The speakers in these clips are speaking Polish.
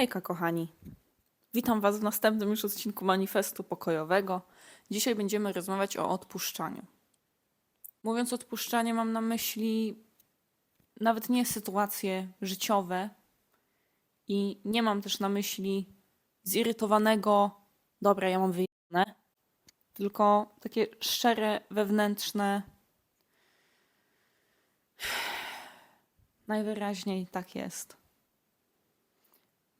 Hejka, kochani. Witam Was w następnym już odcinku manifestu pokojowego. Dzisiaj będziemy rozmawiać o odpuszczaniu. Mówiąc odpuszczanie, mam na myśli nawet nie sytuacje życiowe i nie mam też na myśli zirytowanego, dobra, ja mam wyjebane, tylko takie szczere, wewnętrzne. Najwyraźniej tak jest.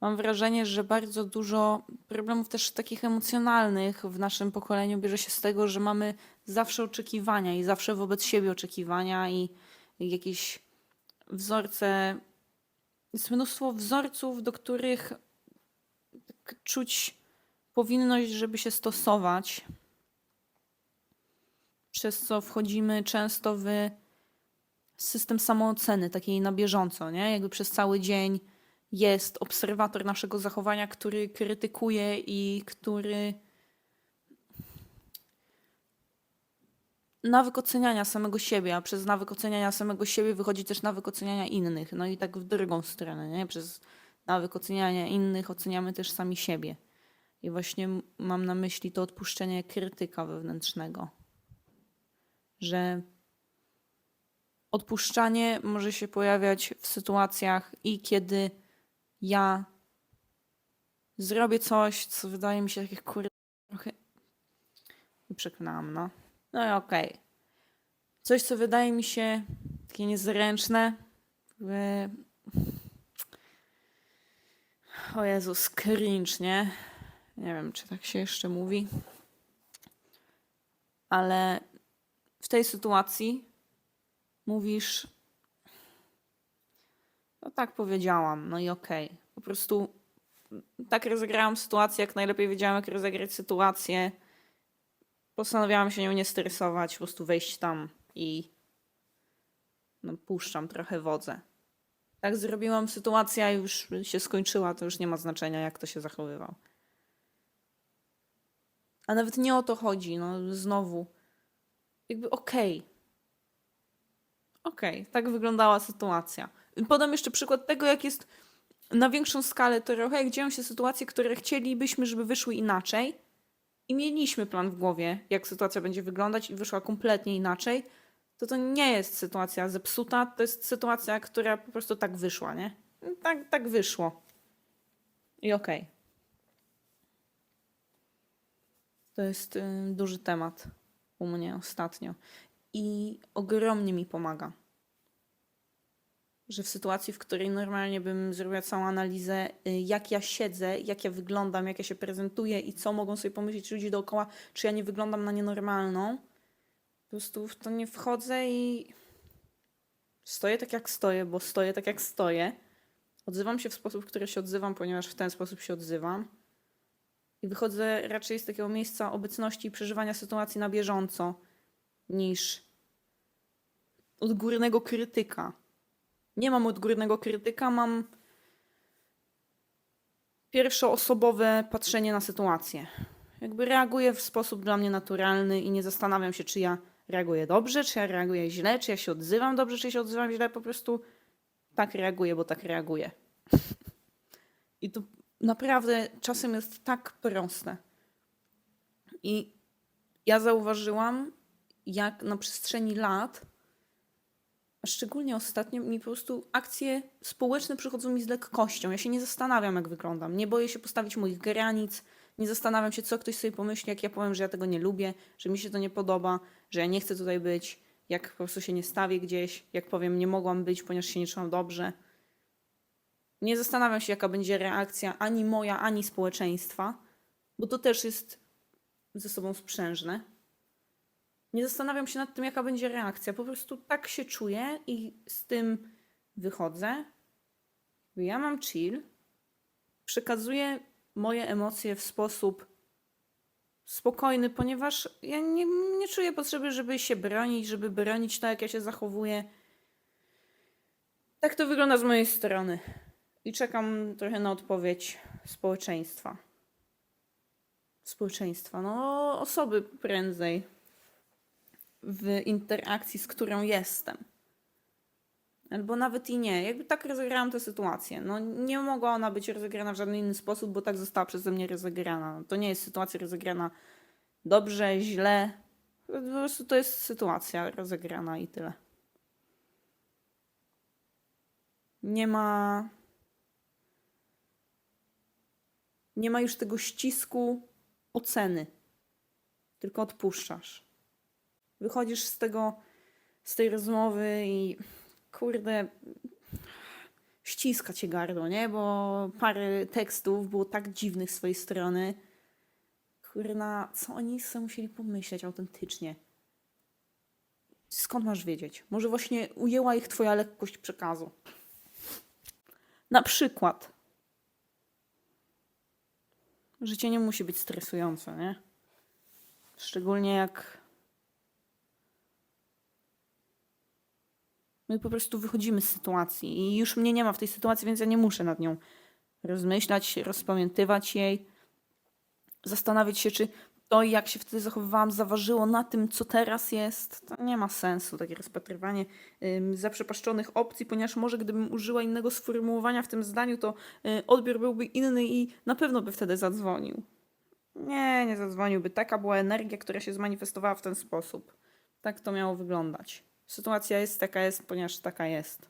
Mam wrażenie, że bardzo dużo problemów też takich emocjonalnych w naszym pokoleniu bierze się z tego, że mamy zawsze oczekiwania i zawsze wobec siebie oczekiwania i jakieś wzorce. Jest mnóstwo wzorców, do których tak czuć powinność, żeby się stosować, przez co wchodzimy często w system samooceny, takiej na bieżąco, nie? Jakby przez cały dzień jest obserwator naszego zachowania, który krytykuje i który nawyk oceniania samego siebie, a przez nawyk oceniania samego siebie wychodzi też nawyk oceniania innych. No i tak w drugą stronę, nie? Przez nawyk oceniania innych oceniamy też sami siebie. I właśnie mam na myśli to odpuszczenie krytyka wewnętrznego. Że odpuszczanie może się pojawiać w sytuacjach i kiedy ja zrobię coś, co wydaje mi się takie kurde trochę i przekonałam, no. No i okej. Coś, co wydaje mi się takie niezręczne. O Jezus, cringe, nie? Nie wiem, czy tak się jeszcze mówi. Ale w tej sytuacji mówisz, tak powiedziałam, no i okej. Po prostu tak rozegrałam sytuację, jak najlepiej wiedziałam, jak rozegrać sytuację. Postanowiłam się nią nie stresować, po prostu wejść tam i no, puszczam trochę wodze. Tak zrobiłam, sytuacja już się skończyła, to już nie ma znaczenia, jak to się zachowywał. A nawet nie o to chodzi, no znowu. Jakby okej. Okej, tak wyglądała sytuacja. Podam jeszcze przykład tego, jak jest na większą skalę trochę, jak dzieją się sytuacje, które chcielibyśmy, żeby wyszły inaczej i mieliśmy plan w głowie, jak sytuacja będzie wyglądać i wyszła kompletnie inaczej, to to nie jest sytuacja zepsuta, to jest sytuacja, która po prostu tak wyszła, nie? Tak, tak wyszło. I okej. To jest y, duży temat u mnie ostatnio. I ogromnie mi pomaga że w sytuacji, w której normalnie bym zrobiła całą analizę, y, jak ja siedzę, jak ja wyglądam, jak ja się prezentuję i co mogą sobie pomyśleć ludzie dookoła, czy ja nie wyglądam na nienormalną, po prostu w to nie wchodzę i stoję tak, jak stoję, bo stoję tak, jak stoję. Odzywam się w sposób, w który się odzywam, ponieważ w ten sposób się odzywam. I wychodzę raczej z takiego miejsca obecności i przeżywania sytuacji na bieżąco, niż odgórnego krytyka. Nie mam odgórnego krytyka, mam pierwszoosobowe patrzenie na sytuację. Jakby reaguję w sposób dla mnie naturalny i nie zastanawiam się, czy ja reaguję dobrze, czy ja reaguję źle, czy ja się odzywam dobrze, czy się odzywam źle. Po prostu tak reaguję, bo tak reaguję. I to naprawdę czasem jest tak proste. I ja zauważyłam, jak na przestrzeni lat szczególnie ostatnio mi po prostu akcje społeczne przychodzą mi z lekkością. Ja się nie zastanawiam, jak wyglądam. Nie boję się postawić moich granic. Nie zastanawiam się, co ktoś sobie pomyśli, jak ja powiem, że ja tego nie lubię, że mi się to nie podoba, że ja nie chcę tutaj być, jak po prostu się nie stawię gdzieś, jak powiem, nie mogłam być, ponieważ się nie czułam dobrze. Nie zastanawiam się, jaka będzie reakcja ani moja, ani społeczeństwa, bo to też jest ze sobą sprzężne. Nie zastanawiam się nad tym, jaka będzie reakcja. Po prostu tak się czuję i z tym wychodzę. Ja mam chill. Przekazuję moje emocje w sposób spokojny, ponieważ ja nie, nie czuję potrzeby, żeby się bronić, żeby bronić to, jak ja się zachowuję. Tak to wygląda z mojej strony. I czekam trochę na odpowiedź społeczeństwa. Społeczeństwa, no osoby prędzej w interakcji, z którą jestem. Albo nawet i nie. Jakby tak rozegrałam tę sytuację. No nie mogła ona być rozegrana w żaden inny sposób, bo tak została przeze mnie rozegrana. No, to nie jest sytuacja rozegrana dobrze, źle. Po prostu to jest sytuacja rozegrana i tyle. Nie ma. Nie ma już tego ścisku oceny. Tylko odpuszczasz. Wychodzisz z tego, z tej rozmowy i kurde, ściska cię gardło, nie? Bo parę tekstów było tak dziwnych z swojej strony. Kurna, co oni sobie musieli pomyśleć autentycznie? Skąd masz wiedzieć? Może właśnie ujęła ich twoja lekkość przekazu. Na przykład. Życie nie musi być stresujące, nie? Szczególnie jak my po prostu wychodzimy z sytuacji i już mnie nie ma w tej sytuacji, więc ja nie muszę nad nią rozmyślać, rozpamiętywać jej, zastanawiać się, czy to, jak się wtedy zachowywałam, zaważyło na tym, co teraz jest. To nie ma sensu, takie rozpatrywanie ym, zaprzepaszczonych opcji, ponieważ może gdybym użyła innego sformułowania w tym zdaniu, to y, odbiór byłby inny i na pewno by wtedy zadzwonił. Nie, nie zadzwoniłby. Taka była energia, która się zmanifestowała w ten sposób. Tak to miało wyglądać. Sytuacja jest taka jest, ponieważ taka jest.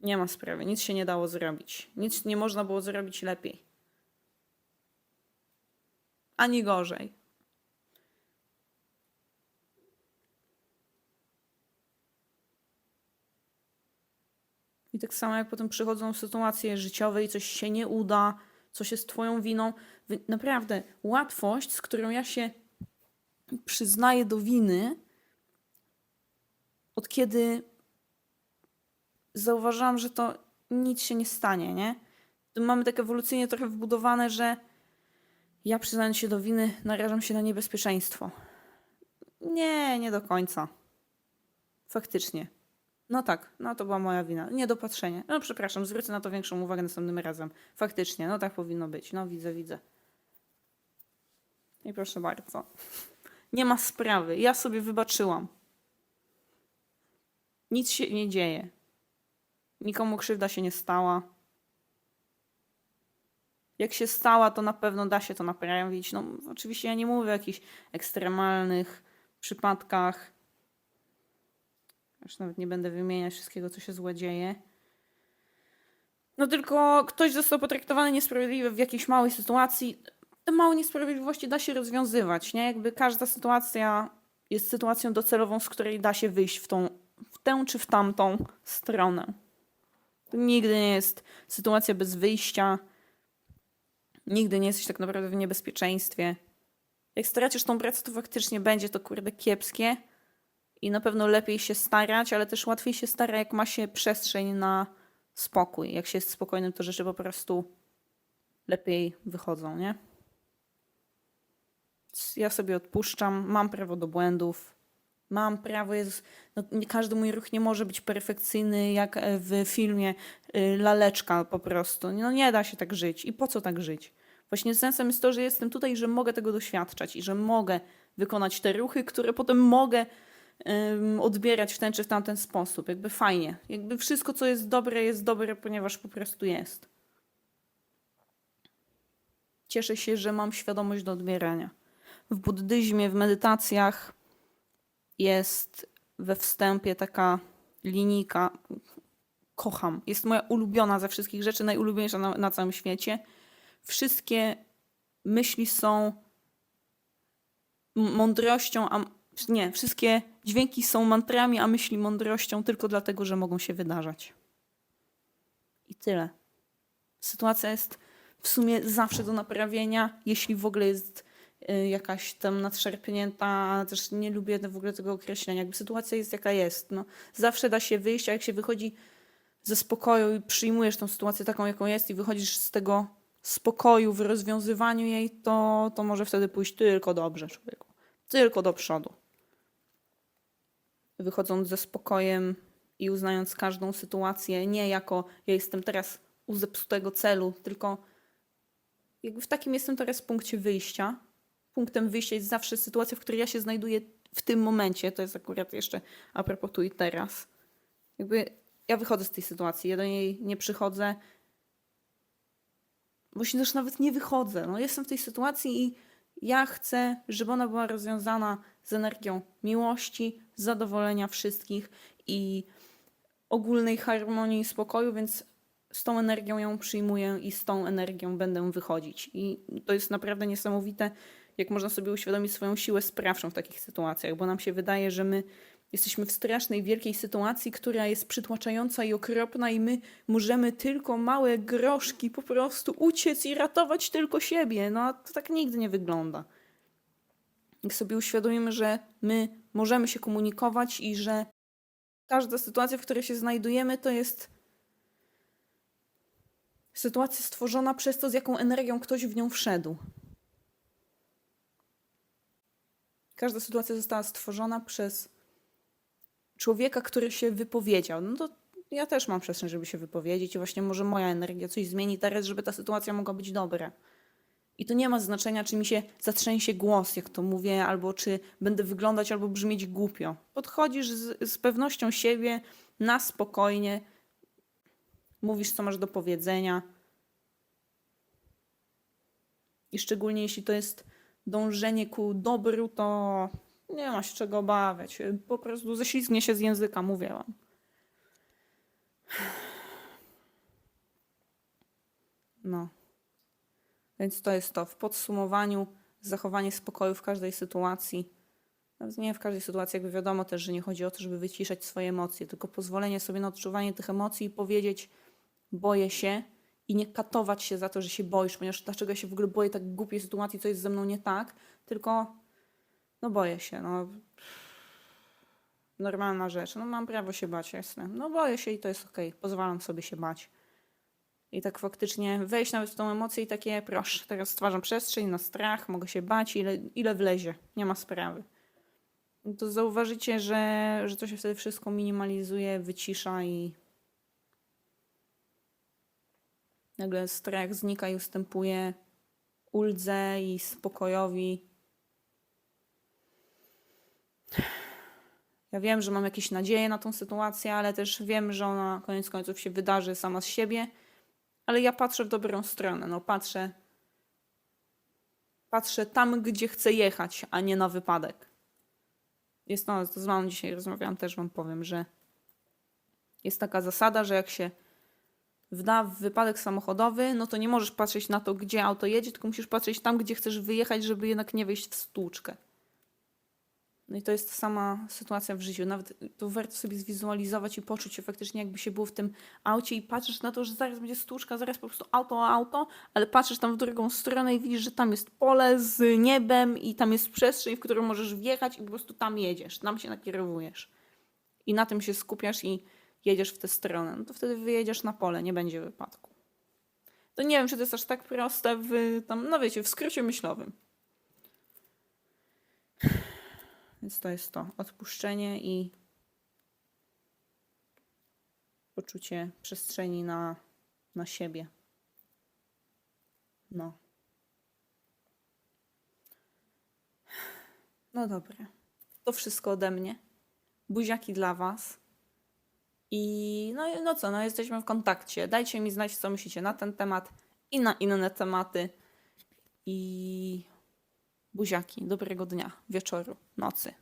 Nie ma sprawy, nic się nie dało zrobić. Nic nie można było zrobić lepiej. Ani gorzej. I tak samo jak potem przychodzą sytuacje życiowe i coś się nie uda, coś jest twoją winą. Naprawdę, łatwość, z którą ja się przyznaję do winy, od kiedy zauważyłam, że to nic się nie stanie, nie? Mamy tak ewolucyjnie trochę wbudowane, że ja przyznając się do winy, narażam się na niebezpieczeństwo. Nie, nie do końca. Faktycznie. No tak, no to była moja wina. Niedopatrzenie. No przepraszam, zwrócę na to większą uwagę następnym razem. Faktycznie, no tak powinno być. No widzę, widzę. I proszę bardzo. Nie ma sprawy. Ja sobie wybaczyłam. Nic się nie dzieje. Nikomu krzywda się nie stała. Jak się stała, to na pewno da się to naprawić. No, oczywiście ja nie mówię o jakichś ekstremalnych przypadkach. Już nawet nie będę wymieniać wszystkiego, co się złe dzieje. No tylko ktoś został potraktowany niesprawiedliwie w jakiejś małej sytuacji. Te małe niesprawiedliwości da się rozwiązywać, nie? Jakby każda sytuacja jest sytuacją docelową, z której da się wyjść w tą, tę czy w tamtą stronę. To nigdy nie jest sytuacja bez wyjścia. Nigdy nie jesteś tak naprawdę w niebezpieczeństwie. Jak stracisz tą pracę, to faktycznie będzie to kurde kiepskie i na pewno lepiej się starać, ale też łatwiej się stara, jak ma się przestrzeń na spokój. Jak się jest spokojnym, to rzeczy po prostu lepiej wychodzą, nie? Ja sobie odpuszczam, mam prawo do błędów, mam prawo, jest, no, nie każdy mój ruch nie może być perfekcyjny, jak e, w filmie y, Laleczka po prostu. No nie da się tak żyć. I po co tak żyć? Właśnie sensem jest to, że jestem tutaj, że mogę tego doświadczać i że mogę wykonać te ruchy, które potem mogę odbierać w ten czy w tamten sposób. Jakby fajnie. Jakby wszystko, co jest dobre, jest dobre, ponieważ po prostu jest. Cieszę się, że mam świadomość do odbierania. W buddyzmie, w medytacjach jest we wstępie taka linijka. Kocham. Jest moja ulubiona ze wszystkich rzeczy, najulubieńsza na, na całym świecie. Wszystkie myśli są mądrością, a nie, wszystkie dźwięki są mantrami, a myśli mądrością tylko dlatego, że mogą się wydarzać. I tyle. Sytuacja jest w sumie zawsze do naprawienia, jeśli w ogóle jest jakaś tam nadszarpnięta, też nie lubię w ogóle tego określenia, jakby sytuacja jest jaka jest. No, zawsze da się wyjść, a jak się wychodzi ze spokoju i przyjmujesz tą sytuację taką, jaką jest i wychodzisz z tego spokoju w rozwiązywaniu jej, to, to może wtedy pójść tylko dobrze człowieku. Tylko do przodu. Wychodząc ze spokojem i uznając każdą sytuację nie jako ja jestem teraz u zepsutego celu, tylko jakby w takim jestem teraz punkcie wyjścia. Punktem wyjścia jest zawsze sytuacja, w której ja się znajduję w tym momencie. To jest akurat jeszcze a propos tu i teraz. Jakby ja wychodzę z tej sytuacji, ja do niej nie przychodzę. Właśnie też nawet nie wychodzę. No, jestem w tej sytuacji i ja chcę, żeby ona była rozwiązana z energią miłości, zadowolenia wszystkich i ogólnej harmonii i spokoju, więc z tą energią ją przyjmuję i z tą energią będę wychodzić. I to jest naprawdę niesamowite, jak można sobie uświadomić swoją siłę sprawczą w takich sytuacjach, bo nam się wydaje, że my jesteśmy w strasznej, wielkiej sytuacji, która jest przytłaczająca i okropna, i my możemy tylko małe groszki po prostu uciec i ratować tylko siebie. No a to tak nigdy nie wygląda. Jak sobie uświadomimy, że my możemy się komunikować i że każda sytuacja, w której się znajdujemy, to jest sytuacja stworzona przez to, z jaką energią ktoś w nią wszedł. Każda sytuacja została stworzona przez człowieka, który się wypowiedział. No to ja też mam przestrzeń, żeby się wypowiedzieć i właśnie może moja energia coś zmieni teraz, żeby ta sytuacja mogła być dobra. I to nie ma znaczenia, czy mi się zatrzęsie głos, jak to mówię, albo czy będę wyglądać albo brzmieć głupio. Podchodzisz z, z pewnością siebie na spokojnie, mówisz, co masz do powiedzenia. I szczególnie jeśli to jest dążenie ku dobru, to nie ma się czego obawiać. Po prostu ześlizgnie się z języka, mówię wam. No. Więc to jest to. W podsumowaniu zachowanie spokoju w każdej sytuacji. Nawet nie w każdej sytuacji, jakby wiadomo też, że nie chodzi o to, żeby wyciszać swoje emocje, tylko pozwolenie sobie na odczuwanie tych emocji i powiedzieć boję się i nie katować się za to, że się boisz, ponieważ dlaczego ja się w ogóle boję tak głupiej sytuacji, co jest ze mną nie tak, tylko no boję się, no normalna rzecz, no mam prawo się bać, jasne. No boję się i to jest okej, pozwalam sobie się bać. I tak faktycznie wejść nawet w tą emocję i takie, proszę, teraz stwarzam przestrzeń na strach, mogę się bać, ile, ile wlezie, nie ma sprawy. To zauważycie, że, że to się wtedy wszystko minimalizuje, wycisza i nagle strach znika i ustępuje uldze i spokojowi. Ja wiem, że mam jakieś nadzieje na tą sytuację, ale też wiem, że ona koniec końców się wydarzy sama z siebie. Ale ja patrzę w dobrą stronę. No patrzę. Patrzę tam, gdzie chcę jechać, a nie na wypadek. Jest no, to z mamą dzisiaj rozmawiałam, też wam powiem, że jest taka zasada, że jak się w wypadek samochodowy, no to nie możesz patrzeć na to, gdzie auto jedzie, tylko musisz patrzeć tam, gdzie chcesz wyjechać, żeby jednak nie wejść w stłuczkę. No i to jest sama sytuacja w życiu. Nawet to warto sobie zwizualizować i poczuć się faktycznie, jakby się było w tym aucie i patrzysz na to, że zaraz będzie stłuczka, zaraz po prostu auto auto, ale patrzysz tam w drugą stronę i widzisz, że tam jest pole z niebem i tam jest przestrzeń, w którą możesz wjechać i po prostu tam jedziesz, tam się nakierowujesz. I na tym się skupiasz i jedziesz w tę stronę. No to wtedy wyjedziesz na pole, nie będzie wypadku. To nie wiem, czy to jest aż tak proste w tam, no wiecie, w skrócie myślowym. Więc to jest to. Odpuszczenie i poczucie przestrzeni na, na siebie. No. No dobra. To wszystko ode mnie. Buziaki dla Was. I no, no co, no jesteśmy w kontakcie. Dajcie mi znać, co myślicie na ten temat i na inne tematy. I buziaki, dobrego dnia, wieczoru, nocy.